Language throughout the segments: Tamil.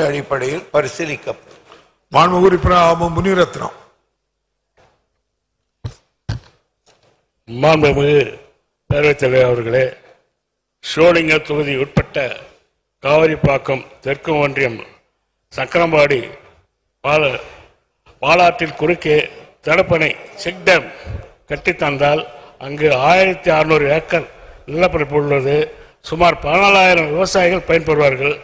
அடிப்படையில் பரிசீலிக்கப்படும் மாண்புமிகு உறுப்பினர் முனிரத்னம். மாண்புமிகு பேரவைத் தலைவர் அவர்களே ஷோலிங்கர் தொகுதி உட்பட்ட காவிரிப்பாக்கம் தெற்கு ஒன்றியம் சக்கரம்பாடி பால பாலாற்றில் குறுக்கே தடுப்பணை செக் டேம் கட்டித் தந்தால் அங்கு ஆயிரத்தி அறுநூறு ஏக்கர் நிலப்பரப்பு உள்ளது. சுமார் பதினாலாயிரம் விவசாயிகள் பயன்பெறுவார்கள்.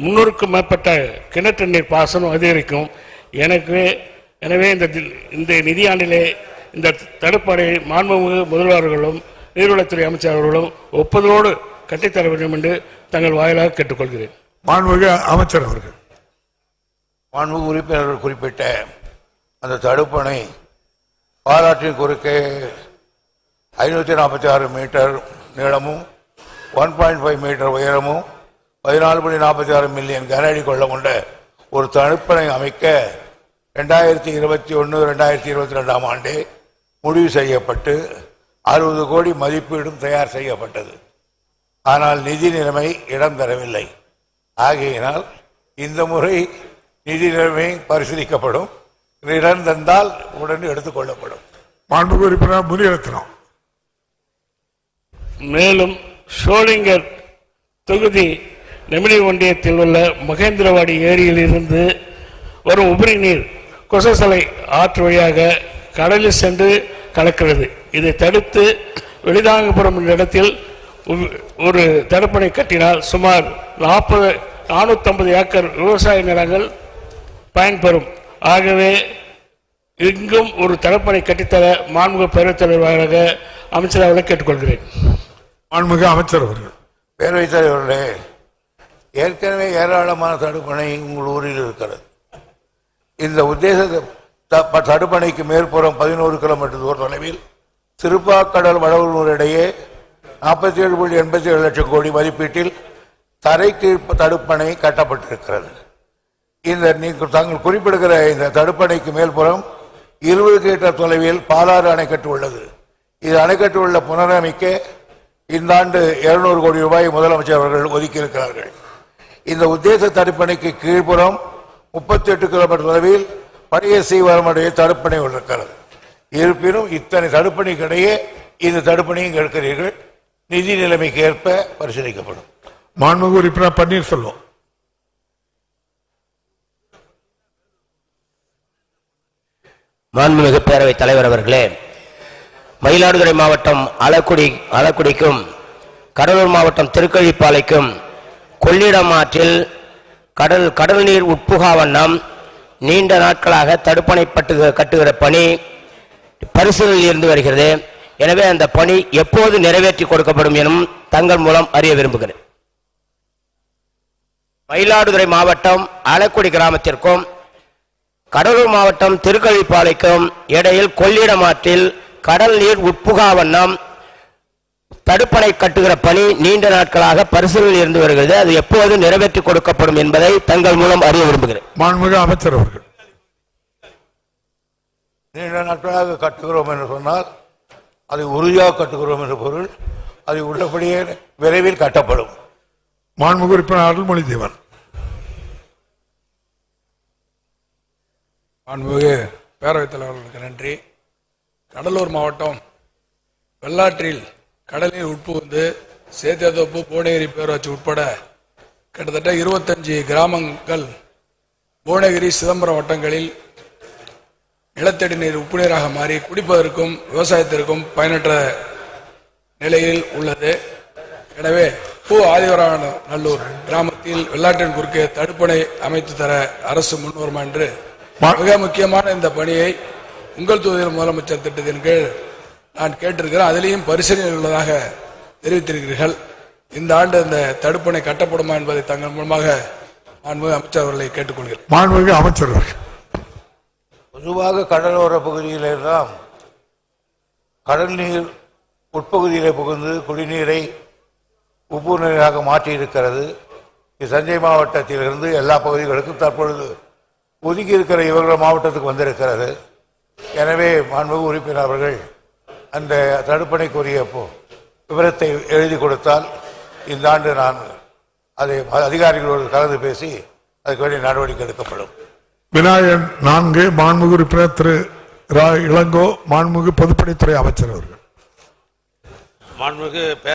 முன்னூறுக்கும் மேற்பட்ட கிணற்று நீர் பாசனம் அதிகரிக்கும். எனக்கு எனவே இந்த தி- இந்த நிதியாண்டிலே இந்த தடுப்பணை மாண்புமிகு முதல்வர்களும் நீர்வளத்துறை அமைச்சர் அவர்களும் ஒப்புதலோடு கட்டித்தர வேண்டும் என்று தங்கள் வாயிலாக கேட்டுக்கொள்கிறேன். மாண்புமிகு அமைச்சர் அவர்கள். மாண்புமிகு உறுப்பினர்கள் குறிப்பிட்ட அந்த தடுப்பணை பாலாற்றின் குறுக்கே ஐநூற்றி நாற்பத்தி ஆறு மீட்டர் நீளமும் ஒன் பாயிண்ட் ஃபைவ் மீட்டர் உயரமும் பதினாலு புள்ளி நாற்பத்தி ஆறு மில்லியன் கன அடி கொள்ள கொண்ட ஒரு தடுப்பணை அமைக்க ரெண்டாயிரத்தி இருபத்தி ஒன்று ரெண்டாயிரத்தி இருபத்தி ரெண்டாம் ஆண்டே முடிவு செய்யப்பட்டு அறுபது கோடி மதிப்பீடும் தயார் செய்யப்பட்டது. ஆனால் நிதி நிலைமை இடம் தரவில்லை. ஆகையினால் இந்த முறை நிதி நிலைமை பரிசீலிக்கப்படும். இடம் தந்தால் உடனே எடுத்துக்கொள்ளப்படும் மாண்புமிகு உறுப்பினர் முனிரத்னம் மேலும் ஷோலிங்கர் தொகுதி நெமிலி ஒன்றியத்தில் உள்ள மகேந்திரவாடி ஏரியில் இருந்து வரும் உபரி நீர் கொசசலை ஆற்று வழியாக கடலில் சென்று கலக்கிறது. இதை தடுத்து வெளிதாங்கபுரம் என்ற இடத்தில் ஒரு தடுப்பணை கட்டினால் சுமார் நாற்பது நானூற்றம்பது ஏக்கர் விவசாய நிலங்கள் பயன்பெறும். ஆகவே இங்கும் ஒரு தடுப்பணை கட்டித்தர மாண்புமிகு பேரவைத் தலைவராக அமைச்சர் அவர்களை கேட்டுக்கொள்கிறேன். மாண்புமிகு அமைச்சர் அவர்கள். பேரவைத் தலைவர்களே ஏற்கனவே ஏராளமான தடுப்பணை உங்கள் ஊரில் இருக்கிறது. இந்த உத்தேச த- தடுப்பணைக்கு மேற்புறம் பதினோரு கிலோமீட்டர் தூர தொலைவில் திருப்பாக்கடல் வடவூர் இடையே நாற்பத்தி ஏழு புள்ளி எண்பத்தி ஏழு லட்சம் கோடி மதிப்பீட்டில் தரைக்கு தடுப்பணை கட்டப்பட்டிருக்கிறது. இந்த நீங்கள் தாங்கள் குறிப்பிடுகிற இந்த தடுப்பணைக்கு மேல்புறம் இருபது கிலோமீட்டர் தொலைவில் பாலாறு அணைக்கட்டு உள்ளது. இது அணைக்கட்டு உள்ள புனரமைக்க இந்த ஆண்டு இருநூறு கோடி ரூபாய் முதலமைச்சர் அவர்கள் ஒதுக்கியிருக்கிறார்கள். இந்த உத்தேச தடுப்பணைக்கு கீழ்ப்புறம் முப்பத்தி எட்டு கிலோமீட்டர் தொலைவில் பழைய சீவரமுடைய தடுப்பணை இருக்கிறது. இருப்பினும் இத்தனை தடுப்பணைக்கிடையே இந்த தடுப்பணையும் கேட்கிறீர்கள். நிதி நிலைமைக்கு ஏற்ப பரிசீலிக்கப்படும். மாண்புமிகு உறுப்பினர் பன்னீர்செல்வம் மாண்புமிகு பேரவைத் தலைவர் அவர்களே மயிலாடுதுறை மாவட்டம் அளக்குடி அளக்குடிக்கும் கடலூர் மாவட்டம் திருக்கழிப்பாலைக்கும் கொள்ளிடம் ஆற்றில் கடல் கடல் நீர் உட்புகா வண்ணம் நீண்ட நாட்களாக தடுப்பணைப்பட்டு கட்டுகிற பணி பரிசீலனையில் இருந்து வருகிறது. எனவே அந்த பணி எப்போது நிறைவேற்றி கொடுக்கப்படும் எனும் தங்கள் மூலம் அறிய விரும்புகிறேன். மயிலாடுதுறை மாவட்டம் அலக்குடி கிராமத்திற்கும் கடலூர் மாவட்டம் திருக்கழிப்பாளைக்கும் இடையில் கொள்ளிடமாற்றில் கடல் நீர் உட்புகா வண்ணம் தடுப்பணை கட்டுகிற பணி நீண்ட நாட்களாக பரிசீலனையில் இருந்து வருகிறது. அது எப்போது நிறைவேற்றி கொடுக்கப்படும் என்பதை தங்கள் மூலம் அறிய விரும்புகிறேன். மாண்புமிகு அமைச்சர் அவர்கள். நீண்ட நாட்களாக கட்டுகிறோம் என்று சொன்னால் அதை உறுதியாக கட்டுகிறோம் என்று பொருள் அதை உள்ளபடியே விரைவில் கட்டப்படும். மாண்புமிகு உறுப்பினர் அருள்மொழி தேவன் மாண்புமிகு பேரவைத் தலைவர்களுக்கு நன்றி. கடலூர் மாவட்டம் வெள்ளாற்றில் கடலில் உட்புகுந்து சேத்தியத்தோப்பு புவனகிரி பேரூராட்சி உட்பட கிட்டத்தட்ட இருபத்தஞ்சு கிராமங்கள் புவனகிரி சிதம்பரம் வட்டங்களில் நிலத்தடி நீர் உப்பு நீராக மாறி குடிப்பதற்கும் விவசாயத்திற்கும் பயனற்ற நிலையில் உள்ளது. எனவே பூ ஆதிவரான நல்லூர் கிராமத்தில் வெள்ளாற்றின் குறுக்கே தடுப்பணை அமைத்து தர அரசு முன்வருமா என்று மிக முக்கியமான இந்த பணியை உங்கள் தொகுதியில் முதலமைச்சர் திட்டத்தின் கீழ் நான் கேட்டிருக்கிறேன் அதிலேயும் பரிசீலனை உள்ளதாக தெரிவித்திருக்கிறீர்கள். இந்த ஆண்டு இந்த தடுப்பணை கட்டப்படுமா என்பதை தங்கள் மூலமாக மாண்புமிகு அமைச்சர் அவர்களை கேட்டுக்கொள்கிறேன். மாண்புமிகு அமைச்சர் அவர்கள் பொதுவாக கடலோர பகுதியிலே தான் கடல் நீர் உட்பகுதியிலே புகுந்து குடிநீரை உப்பு நீராக மாற்றி இருக்கிறது இது தஞ்சை மாவட்டத்திலிருந்து எல்லா பகுதிகளுக்கும் தற்பொழுது ஒதுக்கி இருக்கிற இவர்கள் மாவட்டத்துக்கு வந்திருக்கிறது. எனவே மாண்புமிகு உறுப்பினர் அவர்கள் அந்த தடுப்பணைக்குரிய பொ- விவரத்தை எழுதி கொடுத்தால் இந்த ஆண்டு நான் அதை அதிகாரிகளோடு கலந்து பேசி அதுக்கு வேண்டிய நடவடிக்கை எடுக்கப்படும். விநாயகன் நான்கு மாண்புமிகு உறுப்பினர் திரு இளங்கோ மாண்புமிகு பொதுப்பணித்துறை அமைச்சர் அவர்கள். மாண்புமிகு